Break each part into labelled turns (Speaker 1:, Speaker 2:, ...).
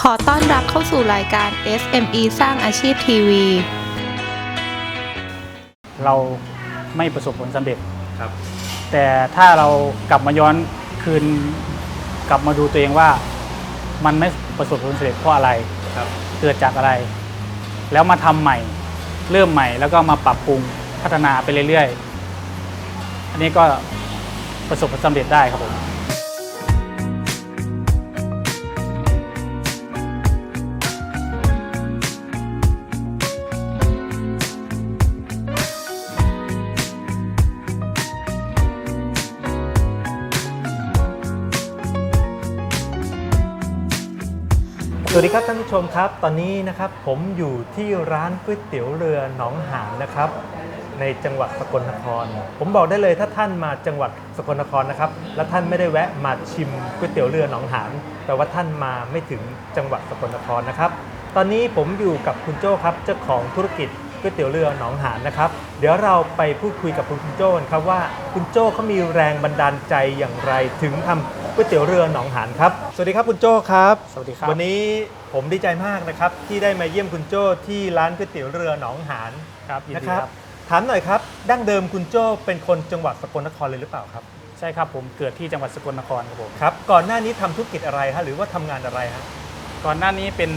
Speaker 1: ขอต้อนรับเข้าสู่รายการ SME สร้างอาชีพทีวี
Speaker 2: เราไม่ประสบผลสำเร็จ
Speaker 3: ครับ
Speaker 2: แต่ถ้าเรากลับมาย้อนคืน กลับมาดูตัวเองว่า มันไม่ประสบผลสำเร็จเพราะอะไร
Speaker 3: ครับ
Speaker 2: เกิดจากอะไร แล้วมาทำใหม่ เริ่มใหม่แล้วก็มาปรับปรุงพัฒนาไปเรื่อยๆ อันนี้ก็ประสบผลสำเร็จได้ครับผม
Speaker 3: วัสดีครับท่านผู้ชมครับ ตอนนี้นะครับผมอยู่ที่ร้านก๋วยเตี๋ยวเรือหนองหานนะครับ ในจังหวัดสกลนคร ผมบอกได้เลยถ้าท่านมาจังหวัดสกลนครนะครับ แล้วท่านไม่ได้แวะมาชิมก๋วยเตี๋ยวเรือหนองหานแปลว่าท่านมาไม่ถึงจังหวัดสกลนครนะครับ ตอนนี้ผมอยู่กับคุณโจ้ครับเจ้าของธุรกิจก๋วยเตี๋ยวเรือหนองหานนะครับ เดี๋ยวเราไปพูดคุยกับคุณโจ้กันครับว่าคุณโจ้เขามีแรงบันดาลใจอย่างไรถึงทำ ก๋วยเตี๋ยวเรือหนองหานครับ สวัสดีครับคุณโจ้ครับ
Speaker 2: สวัสดีครับ
Speaker 3: วันนี้ผมดีใจมากนะครับที่ได้มาเยี่ยมคุณโจ้ที่ร้านก๋วยเตี๋ยวเรือหนองหาน
Speaker 2: ครับยิน
Speaker 3: นะ
Speaker 2: ดี
Speaker 3: ครั
Speaker 2: ค
Speaker 3: บ
Speaker 2: รับ
Speaker 3: ถามหน่อยครับดั้งเดิมคุณโจ้เป็นคนจังหวัดสกลนครเลยหรือเปล่าครับ
Speaker 2: ใช่ครับผมเกิดที่จังหวัดสกลนครครับผม
Speaker 3: ครับ ก่อนหน้านี้ทำธุรกิจอะไรฮะหรือว่าทำงานอะไรฮะ
Speaker 2: ก่อนหน้านี้เป็น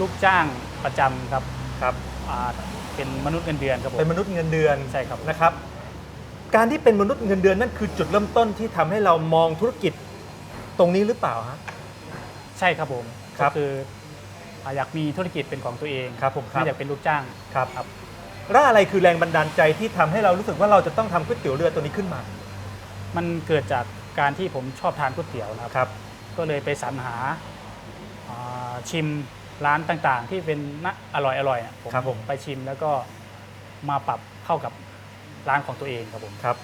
Speaker 2: ลูกจ้างประจำครับ
Speaker 3: ครับ
Speaker 2: อ่าเป็นมนุษย์เงินเดือนครับผม
Speaker 3: เป็นมนุษย์เงินเดือน
Speaker 2: ใช่ครับ
Speaker 3: นะครับ การที่เป็นมนุษย์เงินเดือนนั่นคือจุดเริ่มต้นที่ทำให้เรามองธุรกิจ ตรงนี้หรือเปล่าฮะ
Speaker 2: ใช่ครับผม
Speaker 3: ครั
Speaker 2: ก็
Speaker 3: บ
Speaker 2: คืออ่าอยากมีธุรกิจเป็นของตัวเอง
Speaker 3: ครับผมครับ
Speaker 2: ไม่อยากเป็นลูกจ้าง
Speaker 3: ครับ
Speaker 2: ครับ
Speaker 3: แล้วอะไรคือแรงบันดาลใจที่ทำให้เรารู้สึกว่าเราจะต้องทำก๋วยเตี๋ยวเรือตัวนี้ขึ้นมา
Speaker 2: มันเกิดจากการที่ผมชอบทานก๋วยเตี๋ยวนะครับ
Speaker 3: ครับ
Speaker 2: ก็เลยไปสรรหาอ่าชิมร้านต่างๆ ที่เป็นนะอร่อยอร่อยๆอะผม
Speaker 3: ครับผม
Speaker 2: ไปชิมแล้วก็มาปรับเข้ากับร้านของตัวเองครับผม
Speaker 3: ครับ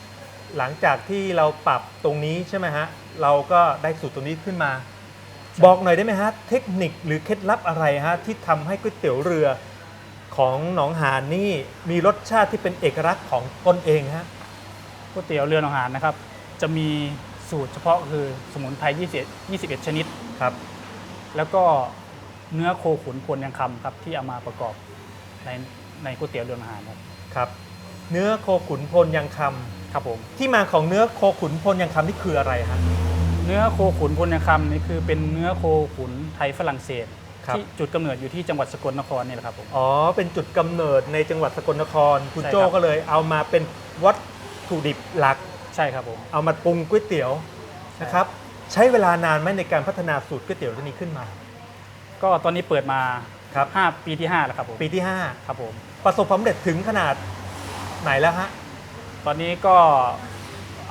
Speaker 3: หลังจากที่เราปรับตรงนี้ใช่ไหมฮะ เราก็ได้สูตรตรงนี้ขึ้นมา บอกหน่อยได้ไหมฮะ เทคนิคหรือเคล็ดลับอะไรฮะ ที่ทำให้ก๋วยเตี๋ยวเรือของหนองหานนี่มีรสชาติที่เป็นเอกลักษณ์ของตนเองฮะ
Speaker 2: ก๋วยเตี๋ยวเรือหนองหานนะครับ จะมีสูตรเฉพาะคือสมุนไพร21 21 ชนิด
Speaker 3: ครับ
Speaker 2: แล้วก็เนื้อโคขุนพลยังคำครับที่เอามาประกอบในในก๋วยเตี๋ยวเรือหนองหานครับ
Speaker 3: ครับ เนื้อโคขุนพลยังคำ
Speaker 2: ครับผม
Speaker 3: ที่มาของเนื้อโคขุนพลยังคำนี่คืออะไรฮะ
Speaker 2: เนื้อโคขุนพลยังคำนี่คือเป็นเนื้อโคขุนไทยฝรั่งเศส
Speaker 3: ครับ
Speaker 2: ที่จุดกำเนิดอยู่ที่จังหวัดสกลนครนี่แหละครับผม
Speaker 3: อ๋อ เป็นจุดกำเนิดในจังหวัดสกลนคร คุณ
Speaker 2: ใช่
Speaker 3: โจ้
Speaker 2: ครับ
Speaker 3: ก็เลยเอามาเป็นวัตถุดิบหลัก
Speaker 2: ใช่ครับผม
Speaker 3: เอามาปรุงก๋วยเตี๋ยวนะครับ ใช้เวลานานไหมในการพัฒนาสูตรก๋วยเตี๋ยวตัวนี้ขึ้นมา
Speaker 2: ก็ตอนนี้เปิดมา
Speaker 3: ครับ
Speaker 2: 5ปีที่5แล้วครับผม
Speaker 3: ปีที่
Speaker 2: ครับผม
Speaker 3: 5ประสบความสำเร็จถึงขนาดไหนแล้วฮะ
Speaker 2: ตอนนี้ก็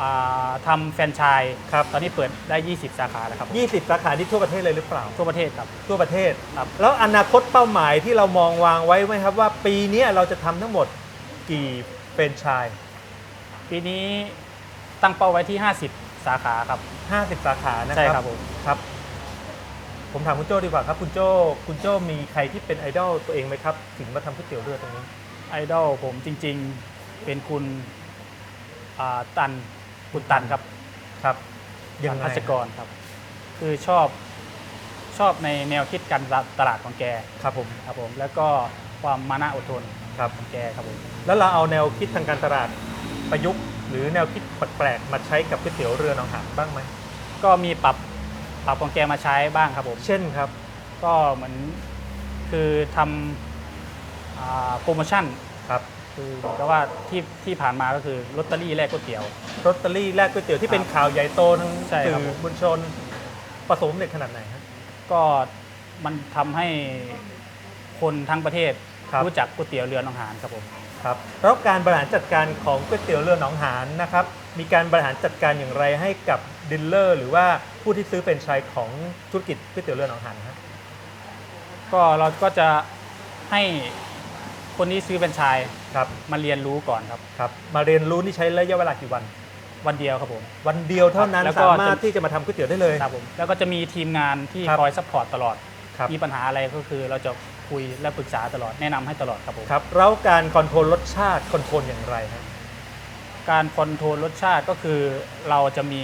Speaker 2: อ่าทำแฟรนไชส์
Speaker 3: ครับ
Speaker 2: ตอนนี้เปิดได้ 20 สาขาแล้วครับผม
Speaker 3: 20 สาขาที่ทั่วประเทศเลยหรือเปล่า
Speaker 2: ทั่วประเทศครับ
Speaker 3: ทั่วประเทศ
Speaker 2: ครับ
Speaker 3: แล้วอนาคตเป้าหมายที่เรามองวางไว้ไหมครับว่าปีเนี้ยเราจะทำทั้งหมดกี่เฟรนไชส์
Speaker 2: ปีนี้ตั้งเป้าไว้ที่ 50 สาขาครับ
Speaker 3: 50 สาขานะค
Speaker 2: ใช่
Speaker 3: รับ
Speaker 2: ครับผม
Speaker 3: ครับ ผมถามคุณโจ้ดีกว่าครับ คุณโจ้คุณโจ้มีใครที่เป็นไอดอลตัวเองไหมครับ ถึงมาทำก๋วยเตี๋ยวเรือตรงนี้
Speaker 2: ไอดอลผมจริงๆ เป็นคุณ อ่าตันคุณตันครับ
Speaker 3: ครับยังไง
Speaker 2: พัชกรครับ คือชอบชอบในแนวคิดการตลาดของแก
Speaker 3: ครับผม
Speaker 2: ครับผม แล้วก็ความมานะอดทน
Speaker 3: ครับ
Speaker 2: ของแกครับผม
Speaker 3: แล้วเราเอาแนวคิดทางการตลาดประยุกต์ หรือแนวคิดแปลกๆมาใช้กับก๋วยเตี๋ยวเรือหนองหานบ้างไหม
Speaker 2: ก็มีปรับปรับของแกมาใช้บ้างครับผม
Speaker 3: เช่นครับ
Speaker 2: ก็เหมือนคือทำอ่าโปรโมชั่น
Speaker 3: ครับ
Speaker 2: คือเหมือนกับว่าที่ที่ผ่านมาก็คือลอตเตอรี่แลกก๋วยเตี๋ยว
Speaker 3: รตเตอรี่แลกก๋วยเตี๋ยวที่เป็นข่าวใหญ่โตทั้ง
Speaker 2: ใช่
Speaker 3: สื่
Speaker 2: ครับ
Speaker 3: อ
Speaker 2: ผม
Speaker 3: มวลชนประสบความสำเร็จขนาดไหนฮะ
Speaker 2: ก็มันทำให้คนทั้งประเทศ
Speaker 3: ครับ
Speaker 2: รู้จักก๋วยเตี๋ยวเรือหนองหานครับผม
Speaker 3: ครับแล้วการบริหารจัดการของก๋วยเตี๋ยวเรือหนองหานนะครับ มีการบริหารจัดการอย่างไรให้กับดิลเลอร์ หรือว่าผู้ที่ซื้อเป็นไชายของธุรกิจก๋วยเตี๋ยวเรือหนองหานฮะ
Speaker 2: ก็เราก็จะให้ คนที่ซื้อเป็นไชาย
Speaker 3: ครับ
Speaker 2: มาเรียนรู้ก่อนครับ
Speaker 3: ครับ มาเรียนรู้นี่ใช้ระยะเวลากี่วัน
Speaker 2: วันเดียวครับผม
Speaker 3: วันเดียวเท่านั้น
Speaker 2: แล้วก็
Speaker 3: สามารถ
Speaker 2: จะ
Speaker 3: ที่จะมาทำก๋วยเตี๋ยวได้เลย
Speaker 2: ครับผมแล้วก็จะมีทีมงานที่
Speaker 3: ครับ
Speaker 2: คอยซัพพอร์ตตลอด
Speaker 3: ครับ
Speaker 2: มีปัญหาอะไรก็คือเราจะคุยและปรึกษาตลอดแนะนำให้ตลอดครับผม
Speaker 3: ครับแล้วการคอนโทรลรสชาติคอนโทรลอย่างไรฮะ
Speaker 2: การคอนโทรลรสชาติก็คือเราจะมี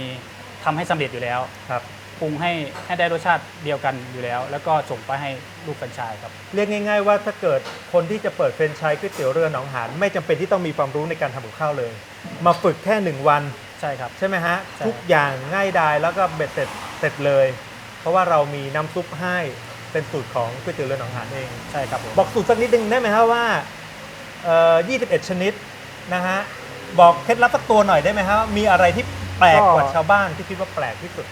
Speaker 2: ทำให้สำเร็จอยู่แล้ว
Speaker 3: ครับ
Speaker 2: ปรุงให้ให้ได้รสชาติเดียวกันอยู่แล้ว แล้วก็ส่งไปให้ลูกแฟรนไชส์ครับ
Speaker 3: เรียกง่าย ๆ ว่าถ้าเกิดคนที่จะเปิดเฟรนไชส์ก๋วยเตี๋ยวเรือหนองหานไม่จำเป็นที่ต้องมีความรู้ในการทำกับข้าวเลย มาฝึกแค่หนึ่งวัน
Speaker 2: ใช่ครับ
Speaker 3: ใช่ไหมฮะ
Speaker 2: ใช่
Speaker 3: ทุกอย่างง่ายดายแล้วก็เบ็ดเสร็จเสร็จเลย เพราะว่าเรามีน้ำซุปให้เป็นสูตรของก๋วยเตี๋ยวเรือหนองหานเอง
Speaker 2: ใช่ครับผม
Speaker 3: บอกสูตรสักนิดนึงได้ไหมฮะว่าเอ่อ21 ชนิดนะฮะบอกเคล็ดลับสักตัวหน่อยได้ไหมฮะมีอะไรที่แปลกกว่าชาวบ้านที่คิดว่าแปลกที่สุด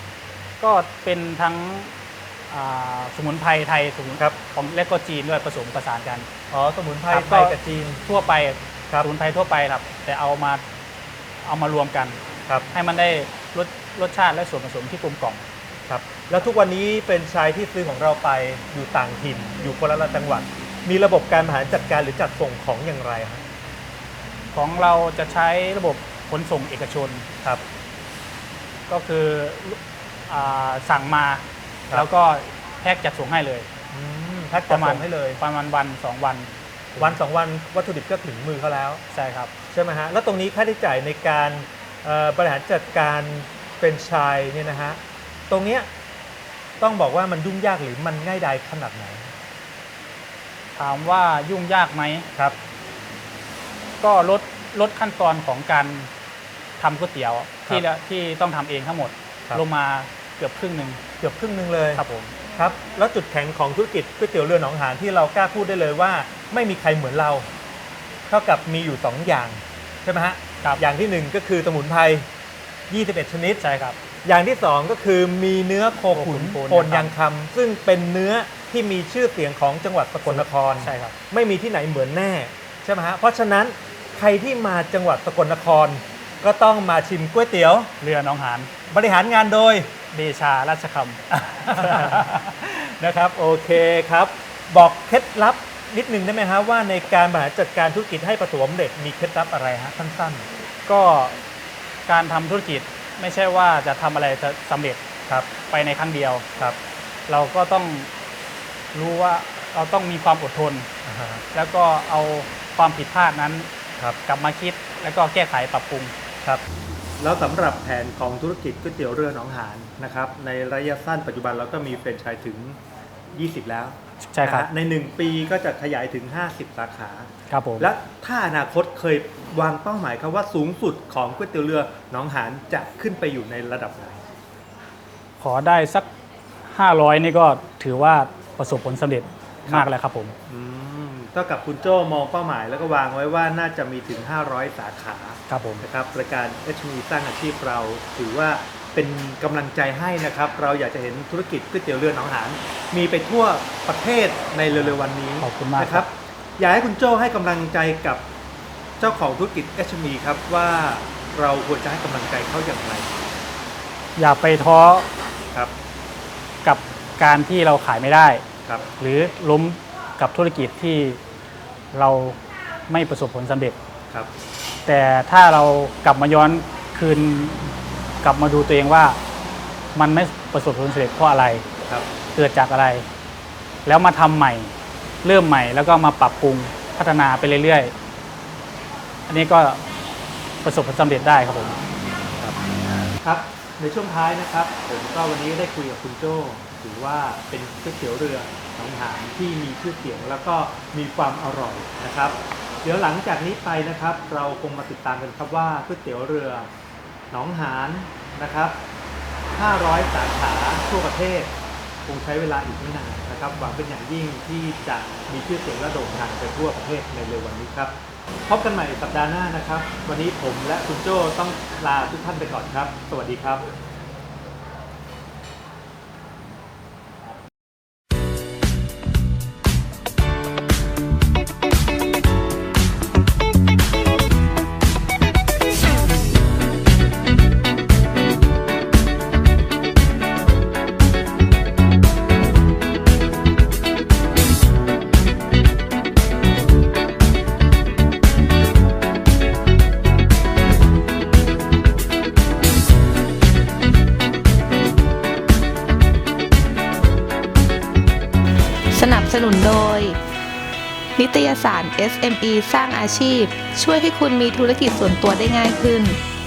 Speaker 2: ก็เป็นทั้งอ่าสมุนไพรไทยสมุน
Speaker 3: ครับ
Speaker 2: ของและก็จีนด้วยผสมผสานกัน
Speaker 3: อ๋อสมุนไพร
Speaker 2: ครับ
Speaker 3: ไทยกับจีน
Speaker 2: ทั่วไป
Speaker 3: ครับ
Speaker 2: สมุนไพรทั่วไปครับ แต่เอามาเอามารวมกัน
Speaker 3: ครับ
Speaker 2: ให้มันได้รสรสชาติและส่วนผสมที่กลมกล่อม
Speaker 3: ครับ แล้วทุกวันนี้เป็นชายที่ซื้อของเราไปอยู่ต่างถิ่น อยู่คนละจังหวัด มีระบบการบริหารจัดการหรือจัดส่งของอย่างไรครับ
Speaker 2: ของเราจะใช้ระบบขนส่งเอกชน
Speaker 3: ครับ
Speaker 2: ก็คืออา สั่งมา
Speaker 3: ครับ
Speaker 2: แล้วก็แพ็กจัดส่งให้เลย
Speaker 3: อืมแพ็ค
Speaker 2: ป
Speaker 3: จัด
Speaker 2: ระมาณ
Speaker 3: ส่งให้เลย
Speaker 2: ประมาณวันสองวัน
Speaker 3: วันสองวันวัตถุดิบก็ถึงมือเขาแล้ว
Speaker 2: ใช่ครับ
Speaker 3: ใช่ไหมฮะ แล้วตรงนี้ค่าใช้จ่ายในการเอ่อบริหารจัดการเป็นไชายเนี่ยนะฮะ ตรงเนี้ยต้องบอกว่ามันยุ่งยากหรือมันง่ายดายขนาดไหน
Speaker 2: ถามว่ายุ่งยากไหม
Speaker 3: ครับ
Speaker 2: ก็ลดลดขั้นตอนของการทำก๋วยเตี๋ยว ที่ละที่ต้องทำเองทั้งหมด
Speaker 3: ครับ
Speaker 2: ลงมาเกือบครึ่งหนึ่ง
Speaker 3: เกือบครึ่งหนึ่งเลย
Speaker 2: ครับผม
Speaker 3: ครับแล้วจุดแข็งของธุรกิจก๋วยเตี๋ยวเรือหนองหานที่เรากล้าพูดได้เลยว่า ไม่มีใครเหมือนเรา เท่ากับมีอยู่ 2 อย่างใช่ไหมฮะ
Speaker 2: ครับ
Speaker 3: อย่างที่ 1 ก็คือสมุนไพร21 ชนิด
Speaker 2: ใช่ครับ
Speaker 3: อย่างที่ 2 ก็คือมีเนื้อโคขุน
Speaker 2: โคขุน
Speaker 3: โคนยางคำซึ่งเป็นเนื้อที่มีชื่อเสียงของจังหวัดสกลนคร
Speaker 2: ใช่ครับ
Speaker 3: ไม่มีที่ไหนเหมือนแน่ใช่ไหมฮะเพราะฉะนั้นใครที่มาจังหวัดสกลนคร ก็ต้องมาชิมก๋วยเตี๋ยว
Speaker 2: เรือหน้องหาน
Speaker 3: บริหารงานโดย
Speaker 2: เดชาราชค
Speaker 3: นะครับ โอเคครับ บอกเคล็ดลับนิดนึงได้ไหมฮะว่าในการบริหารจัดการธุรกิจให้ประสบความสำเร็จมีเคล็ดลับอะไรฮะสั้นำ
Speaker 2: ก็การทำธุรกิจไม่ใช่ว่าจะทำอะไรจะสำเร็จ
Speaker 3: ๆครับ
Speaker 2: ไปในครั้งเดียว
Speaker 3: ครับ
Speaker 2: เราก็ต้องรู้ว่าเราต้องมีความอดทน
Speaker 3: อ่าฮะ
Speaker 2: แล้วก็เอาความผิดพลาดนั้น
Speaker 3: ครับ
Speaker 2: กลับมาคิดแล้วก็แก้ไขปรับปรุง
Speaker 3: ครับ แล้วสำหรับแผนของธุรกิจก๋วยเตี๋ยวเรือหนองหานนะครับในระยะสั้นปัจจุบันเราก็มีแฟรนไชส์ถึง 20 แล้ว
Speaker 2: ใช่ครับ
Speaker 3: นะฮะใน 1 ปีก็จะขยายถึง 50 สาขา
Speaker 2: ครับผม
Speaker 3: และถ้าอนาคตเคยวางเป้าหมายครับว่าสูงสุดของก๋วยเตี๋ยวเรือหนองหานจะขึ้นไปอยู่ในระดับไหน
Speaker 2: ขอได้สัก 500 นี่ก็ถือว่าประสบผลสำเร็จมากแล้วครับผม
Speaker 3: อืมเท่ากับคุณโจ้มองเป้าหมายแล้วก็วางไว้ว่าน่าจะมีถึง 500 สาขา
Speaker 2: ครับผม
Speaker 3: นะครับรายการ HME สร้างอาชีพเราถือว่าเป็นกำลังใจให้นะครับ เราอยากจะเห็นธุรกิจก๋วยเตี๋ยวเรือหนองหานมีไปทั่วประเทศในเร็วๆวันนี้
Speaker 2: ขอบคุณมาก
Speaker 3: นะค
Speaker 2: ครั
Speaker 3: รับบอยากให้คุณโจ้ให้กำลังใจกับเจ้าของธุรกิจ HME ครับว่าเราควรจะให้กำลังใจเขาอย่างไร
Speaker 2: อย่าไปท้อ
Speaker 3: ครับ
Speaker 2: กับการที่เราขายไม่ได้
Speaker 3: ครับ
Speaker 2: หรือล้มกับธุรกิจที่เราไม่ประสบผลสำเร็จ
Speaker 3: ครับ
Speaker 2: แต่ถ้าเรากลับมาย้อนคืนกลับมาดูตัวเองว่า มันไม่ประสบผลสำเร็จเพราะอะไร
Speaker 3: ครับ
Speaker 2: เกิดจากอะไร แล้วมาทำใหม่ เริ่มใหม่แล้วก็มาปรับปรุงพัฒนาไปเรื่อยๆ อันนี้ก็ประสบผลสำเร็จได้ครับผม
Speaker 3: ครับในช่วงท้ายนะครับผมก็วันนี้ได้คุยกับคุณโจ้ถือว่าเป็นก๋วยเตี๋ยวเรือหนองหานที่มีชื่อเสียงแล้วก็มีความอร่อยนะครับ เดี๋ยวหลังจากนี้ไปนะครับ เราคงมาติดตามกันครับว่าก๋วยเตี๋ยวเรือหนองหานนะครับ 500 สาขาทั่วประเทศ คงใช้เวลาอีกไม่นานนะครับหวังเป็นอย่างยิ่งที่จะมีชื่อเสียงและโด่งดังไปทั่วประเทศในเร็ววันนี้ครับพบกันใหม่สัปดาห์หน้านะครับ วันนี้ผมและคุณโจ้ต้องลาทุกท่านไปก่อนครับ สวัสดีครั
Speaker 1: บ สนุนโดย นิตยสาร SME สร้างอาชีพ ช่วยให้คุณมีธุรกิจส่วนตัวได้ง่ายขึ้น